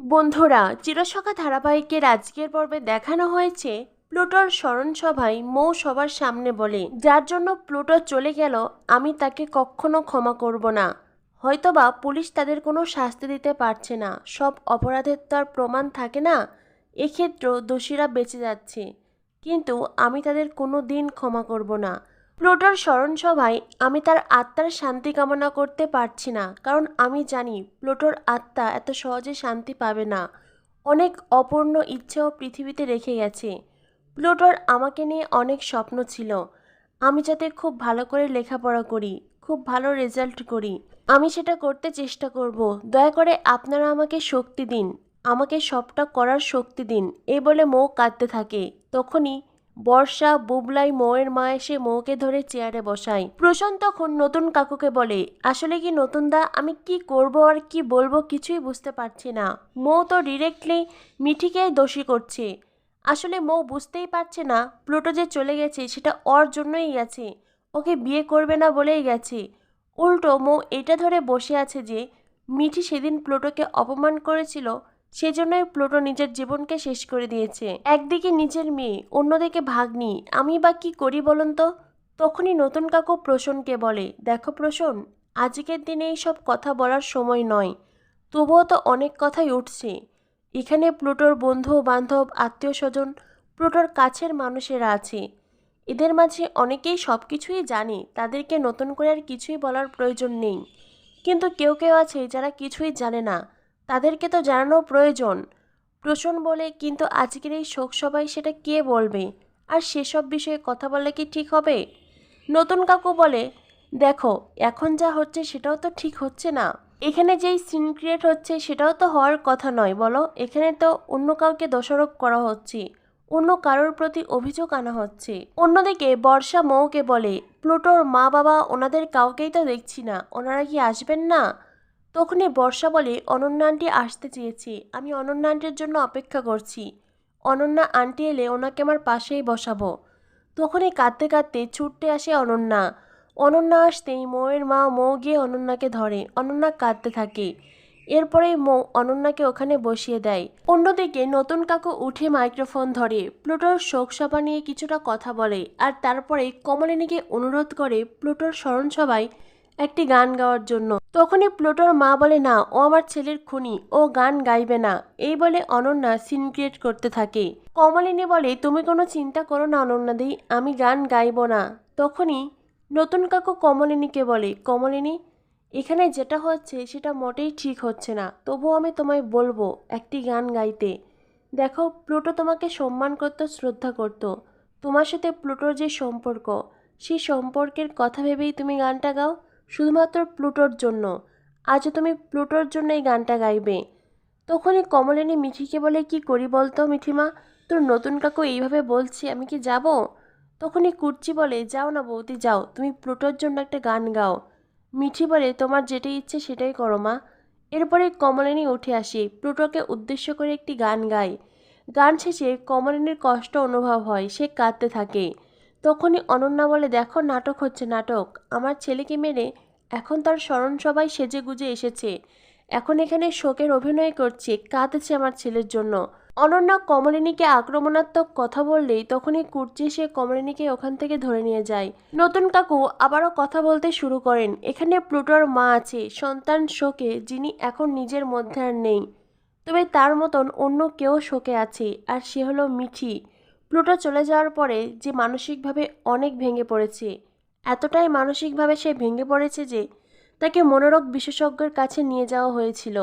বন্ধুরা, চিরসখা ধারাবাহিকের আজকের পর্বে দেখানো হয়েছে প্লুটোর স্মরণসভায় মৌ সবার সামনে বলে, যার জন্য প্লুটো চলে গেল, আমি তাকে কখনো ক্ষমা করব না। হয়তোবা পুলিশ তাদের কোনো শাস্তি দিতে পারছে না, সব অপরাধের তো আর প্রমাণ থাকে না, এক্ষেত্রেও দোষীরা বেঁচে যাচ্ছে। কিন্তু আমি তাদের কোনো দিন ক্ষমা করব না। প্লুটোর স্মরণসভায় আমি তার আত্মার শান্তি কামনা করতে পারছি না। কারণ আমি জানি, প্লুটোর আত্মা এত সহজে শান্তি পাবে না। অনেক অপূর্ণ ইচ্ছেও পৃথিবীতে রেখে গেছে। প্লুটোর আমাকে নিয়ে অনেক স্বপ্ন ছিল। আমি যাতে খুব ভালো করে লেখাপড়া করি, খুব ভালো রেজাল্ট করি। আমি সেটা করতে চেষ্টা করব। দয়া করে আপনারা আমাকে শক্তি দিন। আমাকে সবটা করার শক্তি দিন। এই বলে মৌ কাঁদতে থাকে। তখনই বর্ষা, বুবলাই, মৌয়ের মা এসে মৌকে ধরে চেয়ারে বসায়। প্রশান্ত তখন নতুন কাকুকে বলে, আসলে কি নতুন দা আমি কি করব আর কি বলব কিছুই বুঝতে পারছি না। মৌ তো ডিরেক্টলি মিঠিকে দোষী করছে। আসলে মৌ বুঝতেই পারছে না, প্লুটো যে চলে গেছে সেটা ওর জন্যই গেছে। ওকে বিয়ে করবে না বলেই গেছে। উল্টো মৌ এটা ধরে বসে আছে যে, মিঠি সেদিন প্লুটোকে অপমান করেছিল সেজন্যই প্লুটো নিজের জীবনকে শেষ করে দিয়েছে। একদিকে নিজের মেয়ে, অন্যদিকে ভাগ্নি। আমি বা কি করি বলুন তো? তখনই নতুন কাকু প্রসনকে বলে, দেখো প্রসন, আজকের দিনে এইসব কথা বলার সময় নয়। তবুও তো অনেক কথাই উঠছে। এখানে প্লুটোর বন্ধু, বান্ধব আত্মীয় স্বজন প্লুটোর কাছের মানুষেরা আছে। এদের মাঝে অনেকেই সব কিছুই জানে, তাদেরকে নতুন করে আর কিছুই বলার প্রয়োজন নেই। কিন্তু কেউ কেউ আছে যারা কিছুই জানে না। তাদেরকে তো জানানো প্রয়োজন। প্রশ্ন বলে, কিন্তু আজকের এই শোক সভায় সেটা কে বলবে? আর সেসব বিষয়ে কথা বললে কি ঠিক হবে? নতুন কাকু বলে, দেখো, এখন যা হচ্ছে সেটাও তো ঠিক হচ্ছে না। এখানে যেই সিন ক্রিয়েট হচ্ছে সেটাও তো হওয়ার কথা নয়, বলো? এখানে তো অন্য কাউকে দোষারোপ করা হচ্ছে, অন্য কারোর প্রতি অভিযোগ আনা হচ্ছে। অন্যদিকে বর্ষা মৌকে বলে, প্লুটোর মা বাবা ওনাদের কাউকেই তো দেখছি না, ওনারা কি আসবেন না? তখনই বর্ষা বলে, অনন্যা আন্টি, আসতে চেয়েছি। আমি অনন্যা আন্টির জন্য অপেক্ষা করছি। অনন্যা আন্টি এলে ওনাকে আমার পাশেই বসাবো। তখনই কাঁদতে কাঁদতে ছুটতে আসে অনন্যা। অনন্যা আসতেই মৌয়ের মা মৌ গিয়ে অনন্যাকে ধরে। অনন্যা কাঁদতে থাকে। এরপরেই মৌ অনন্যাকে ওখানে বসিয়ে দেয়। অন্যদিকে নতুন কাকু উঠে মাইক্রোফোন ধরে। প্লুটোর শোকসভা নিয়ে কিছুটা কথা বলে আর তারপরে কমলিনীকে অনুরোধ করে প্লুটোর স্মরণসভায় একটি গান গাওয়ার জন্য। তখনই প্লুটোর মা বলে, না, ও আমার ছেলের খুনি, ও গান গাইবে না। এই বলে অনন্যা সিন ক্রিয়েট করতে থাকে। কমলিনী বলে, তুমি কোনো চিন্তা করো না অনন্যাদি আমি গান গাইব না। তখনই নতুন কাকু কমলিনীকে বলে, কমলিনী, এখানে যেটা হচ্ছে, সেটা মোটেই ঠিক হচ্ছে না। তবুও আমি তোমায় বলব একটি গান গাইতে। দেখো, প্লুটো তোমাকে সম্মান করতো, শ্রদ্ধা করতো। তোমার সাথে প্লুটোর যে সম্পর্ক, সেই সম্পর্কের কথা ভেবেই তুমি গানটা গাও। শুধুমাত্র প্লুটোর জন্য। আজ তুমি প্লুটোর জন্য এই গানটা গাইবে। তখনই কমলিনী মিঠিকে বলে, কি করি বলতো মিঠিমা? তোর নতুন কাকু এইভাবে বলছে, আমি কি যাব? তখনই কুর্চি বলে, যাও না বৌদি, যাও, তুমি প্লুটোর জন্য একটা গান গাও। মিঠি বলে, তোমার যেটাই ইচ্ছে সেটাই করো মা। এরপরে কমলিনী উঠে আসে, প্লুটোকে উদ্দেশ্য করে একটি গান গায়। গান শেষে কমলিনীর কষ্ট অনুভব হয়, সে কাঁদতে থাকে। তখনই অনন্যা বলে, দেখো, নাটক হচ্ছে নাটক। আমার ছেলেকে মেরে এখন তার স্মরণ সবাই সেজে গুজে এসেছে। এখন এখানে শোকের অভিনয় করছে, কাঁদছে আমার ছেলের জন্য। অনন্যা কমলিনীকে আক্রমণাত্মক কথা বললেই তখনই কুর্চি সে কমলিনীকে ওখান থেকে ধরে নিয়ে যায়। নতুন কাকু আবারও কথা বলতে শুরু করেন, এখানে প্লুটোর মা আছে, সন্তান শোকে, যিনি এখন নিজের মধ্যে আর নেই। তবে তার মতন অন্য কেউ শোকে আছে, আর সে হলো মিঠি। প্লুটো চলে যাওয়ার পরে যে মানসিকভাবে অনেক ভেঙে পড়েছে, এতটাই মানসিকভাবে সে ভেঙে পড়েছে যে তাকে মনোরোগ বিশেষজ্ঞের কাছে নিয়ে যাওয়া হয়েছিল।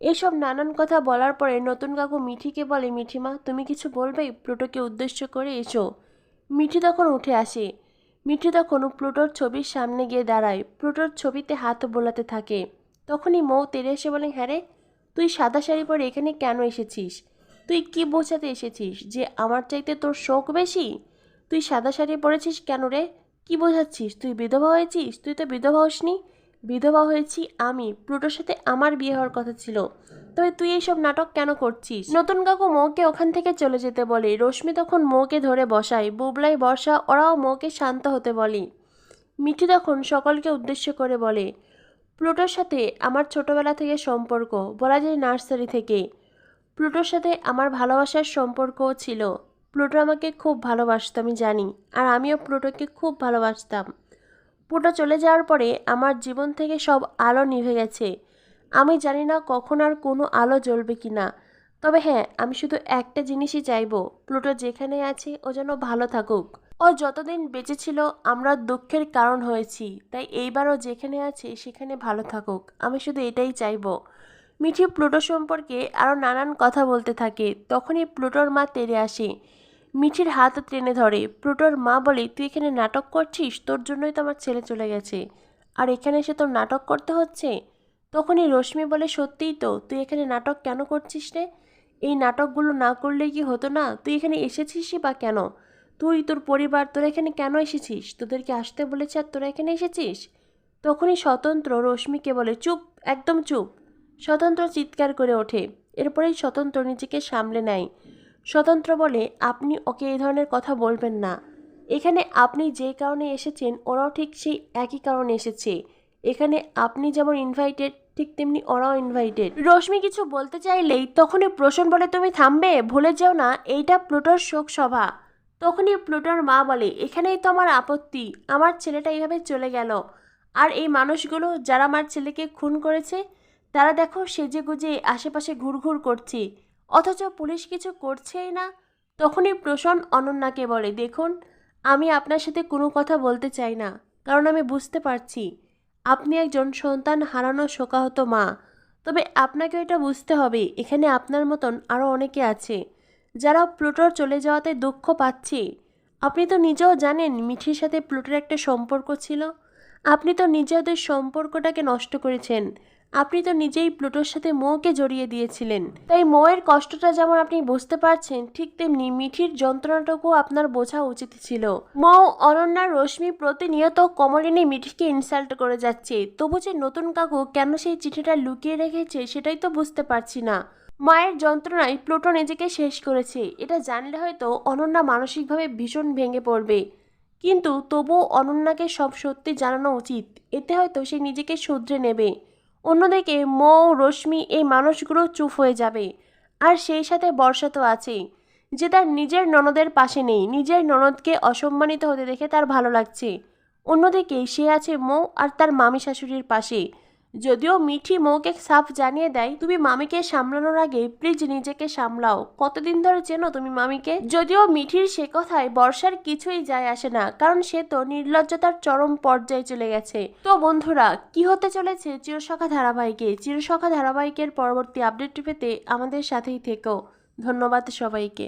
এসব নানান কথা বলার পরে নতুন কাকু মিঠিকে বলে, মিঠিমা, তুমি কিছু বলবে? প্লুটোকে উদ্দেশ্য করে এসো। মিঠি তখন উঠে আসে। মিঠি তখন প্লুটোর ছবির সামনে গিয়ে দাঁড়ায়। প্লুটোর ছবিতে হাত বোলাতে থাকে। তখনই মৌ তেরে এসে বলে হ্যাঁ রে, তুই সাদা শাড়ি পরে এখানে কেন এসেছিস? তুই কি বোঝাতে এসেছিস যে আমার চাইতে তোর শোক বেশি? তুই সাদা শাড়ি পরেছিস কেন রে? কি বোঝাচ্ছিস? তুই বিধবা হয়েছিস? তুই তো বিধবা হসনি। বিধবা হয়েছি আমি। প্লুটোর সাথে আমার বিয়ে হওয়ার কথা ছিল। তবে তুই এইসব নাটক কেন করছিস? নতুন কাকু মৌকে ওখান থেকে চলে যেতে বলে। রশ্মি তখন মৌকে ধরে বসায়। বুবলাই, বর্ষা ওরাও মৌকে শান্ত হতে বলে। মিঠি তখন সকলকে উদ্দেশ্য করে বলে প্লুটোর সাথে আমার ছোটবেলা থেকে সম্পর্ক। বলা যায় নার্সারি থেকে। প্লুটোর সাথে আমার ভালোবাসার সম্পর্কও ছিল। প্লুটো আমাকে খুব ভালোবাসতো, আমি জানি, আর আমিও প্লুটোকে খুব ভালোবাসতাম। প্লুটো চলে যাওয়ার পরে আমার জীবন থেকে সব আলো নিভে গেছে। আমি জানি না কখন আর কোনো আলো জ্বলবে কি না। তবে হ্যাঁ আমি শুধু একটা জিনিসই চাইব, প্লুটো যেখানে আছে ও যেন ভালো থাকুক। ও যতদিন বেঁচে ছিল, আমরা দুঃখের কারণ হয়েছি, তাই এইবারও যেখানে আছে সেখানে ভালো থাকুক। আমি শুধু এটাই চাইব। মিঠি প্লুটো সম্পর্কে আরও নানান কথা বলতে থাকে। তখনই প্লুটোর মা তেড়ে আসে। মিঠির হাত টেনে ধরে, প্লুটোর মা বলে তুই এখানে নাটক করছিস? তোর জন্যই তো আমার ছেলে চলে গেছে। আর এখানে এসে তোর নাটক করতে হচ্ছে? তখনই রশ্মি বলে, সত্যিই তো, তুই এখানে নাটক কেন করছিস রে? এই নাটকগুলো না করলে কি হতো না? তুই এখানে এসেছিসই বা কেন? তুই, তোর পরিবার, তোরা এখানে কেন এসেছিস? তোদেরকে আসতে বলেছে আর তোরা এখানে এসেছিস? তখনই স্বতন্ত্র রশ্মিকে বলে, চুপ, একদম চুপ। স্বতন্ত্র চিৎকার করে ওঠে। এরপরেই স্বতন্ত্র নিজেকে সামলে নেয়। স্বতন্ত্র বলে, আপনি ওকে এই ধরনের কথা বলবেন না। এখানে আপনি যে কারণে এসেছেন, ওরাও ঠিক সেই একই কারণে এসেছে। এখানে আপনি যেমন ইনভাইটেড ঠিক তেমনি ওরাও ইনভাইটেড রশ্মি কিছু বলতে চাইলেই তখনই প্রসন বলে, তুমি থামবে? ভুলে যেও না, এইটা প্লুটোর শোক সভা তখনই প্লুটোর মা বলে, এখানেই তো আমার আপত্তি। আমার ছেলেটা এইভাবে চলে গেল। আর এই মানুষগুলো যারা আমার ছেলেকে খুন করেছে তারা দেখো সেজে গুজে আশেপাশে ঘুরঘুর করছে। অথচ পুলিশ কিছু করছেই না। তখনই প্রসন অনন্যাকে বলে, দেখুন, আমি আপনার সাথে কোনো কথা বলতে চাই না, কারণ আমি বুঝতে পারছি। আপনি একজন সন্তান হারানো শোকাহত মা। তবে আপনাকে এটা বুঝতে হবে, এখানে আপনার মতন আরও অনেকে আছে। যারা প্লুটোর চলে যাওয়াতে দুঃখ পাচ্ছে। আপনি তো নিজেও জানেন মিঠির সাথে প্লুটোর একটা সম্পর্ক ছিল। আপনি তো নিজে ওদের সম্পর্কটাকে নষ্ট করেছেন। আপনি তো নিজেই প্লুটোর সাথে মোকে জড়িয়ে দিয়েছিলেন। তাই মৌয়ের কষ্টটা যেমন আপনি বুঝতে পারছেন, ঠিক তেমনি মিঠির যন্ত্রণাটুকু আপনার বোঝা উচিত ছিল। মৌ অনন্যা, রশ্মি প্রতিনিয়ত কমলিনী মিঠিকে ইনসাল্ট করে যাচ্ছে। তবু যে নতুন কাকু কেন সেই চিঠিটা লুকিয়ে রেখেছে সেটাই তো বুঝতে পারছি না। মায়ের যন্ত্রণায় প্লুটো নিজেকে শেষ করেছে। এটা জানলে হয়তো অনন্যা মানসিকভাবে ভীষণ ভেঙে পড়বে। কিন্তু তবুও অনন্যাকে সব সত্যি জানানো উচিত। এতে হয়তো সে নিজেকে শুধরে নেবে। অন্যদিকে মৌ, রশ্মি এই মানুষগুলো চুপ হয়ে যাবে। আর সেই সাথে বর্ষা তো আছেই। যে তার নিজের ননদের পাশে নেই, নিজের ননদকে অসম্মানিত হতে দেখে তার ভালো লাগছে। অন্যদিকে সে আছে মৌ আর তার মামি শাশুড়ির পাশে। যদিও মিঠি মৌকে সাফ জানিয়ে দেয়, তুমি মামিকে সামলানোর আগে প্লিজ নিজেকে সামলাও। কতদিন ধরে চেনো তুমি মামিকে? যদিও মিঠির সে কথায় বর্ষার কিছুই যায় আসে না, কারণ সে তো নির্লজ্জতার চরম পর্যায়ে চলে গেছে। তো বন্ধুরা, কি হতে চলেছে চিরসখা ধারাবাহিকে? চিরসখা ধারাবাহিকের পরবর্তী আপডেট পেতে আমাদের সাথেই থেকো। ধন্যবাদ সবাইকে।